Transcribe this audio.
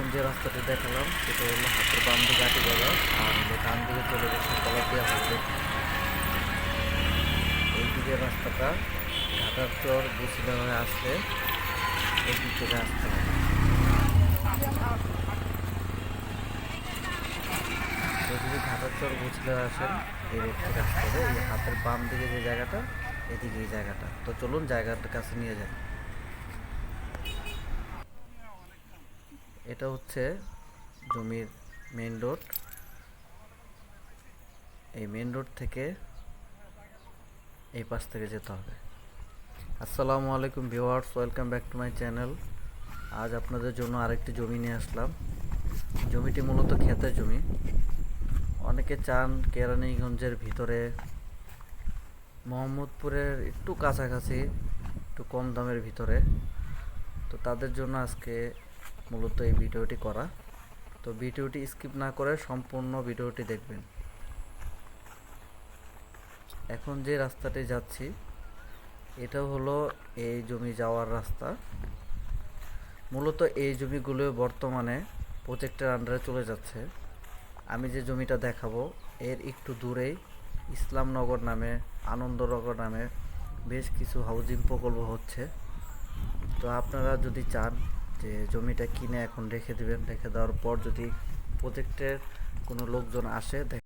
এখন যে রাস্তাটি দেখালাম, সেটা হলো হাতের বাম দিকে আটি বাজার আর ডান দিকে চলে গেছে কলাপিয়া হাইওয়ে এই দিকের রাস্তাটা ঘাটার চর বুসিলা হয়ে আসলে এই দিক থেকে আসতে হবে যদি চর বুঝলে আসেন এই রোড থেকে আসতে হবে এই হাতের বাম দিকে যে জায়গাটা, এদিকে এই জায়গাটা। তো চলুন জায়গাটার কাছে নিয়ে যান এটা হচ্ছে জমির মেন রোড এই মেন রোড থেকে এই পাশ থেকে যেতে হবে। আসসালামু আলাইকুম viewers, welcome back to my channel. আজ আপনাদের জন্য আরেকটি জমি নিয়ে আসলাম। জমিটি মূলত ক্ষেতের জমি। অনেকে চান কেরানীগঞ্জের ভিতরে, মোহাম্মদপুরের একটু কাছাকাছি, একটু কম দামের ভিতরে। তো তাদের জন্য আজকে মূলত এই ভিডিওটি করা। তো ভিডিওটি স্কিপ না করে সম্পূর্ণ ভিডিওটি দেখবেন। এখন যে রাস্তাটি যাচ্ছি এটা হলো এই জমি যাওয়ার রাস্তা। মূলত এই জমিগুলো বর্তমানে প্রজেক্টের আন্ডারে চলে যাচ্ছে। আমি যে জমিটা দেখাবো, এর একটু দূরেই ইসলামনগর নামে, আনন্দনগর নামে বেশ কিছু হাউজিং প্রকল্প হচ্ছে। তো আপনারা যদি চান যে জমিটা কিনে এখন রেখে দিবেন, রেখে দেওয়ার পর যদি প্রজেক্টের কোনো লোকজন আসে দেখ